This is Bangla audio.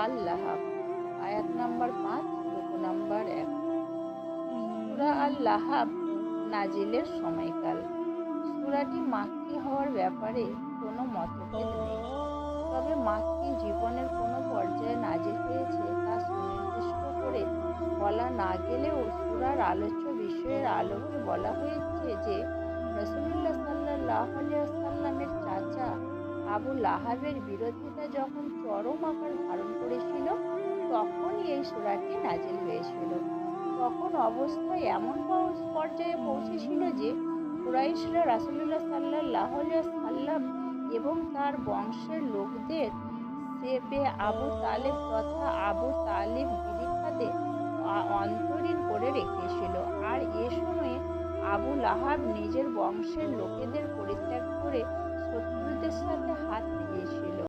আল লাহাব আয়াত নাম্বার পাঁচ, রুকু নাম্বার এক। সুরা আল লাহাব নাজিলের সময়কাল। সুরাটি মাক্কি হওয়ার ব্যাপারে কোনো মতভেদ নেই। তবে মাক্কি জীবনের কোনো পর্যায়ে নাজিল হয়েছে তা সুনির্দিষ্ট করে বলা না গেলেও সুরার আলোচ্য বিষয়ের আলোকে বলা হয়েছে যে রসুল্লাহ সাল্লাহ সাল্লামের চাচা আবু লাহাবের বিরোধিতা যখন চরম আকার ধারণ তখনই এই সুরাটি নাজিল হয়েছিল। তখন অবস্থায় এমন পর্যায়ে পৌঁছেছিল যে কুরাইশরা রাসুল্লাহ সাল্লাহ সাল্লাম এবং তার বংশের লোকদের সেবে আবু তালেব তথা আবু তালেব গিরিখাতে আ- অন্তরীণ করে রেখেছিল। আর এ সময়ে আবু লাহাব নিজের বংশের লোকেদের পরিত্যাগ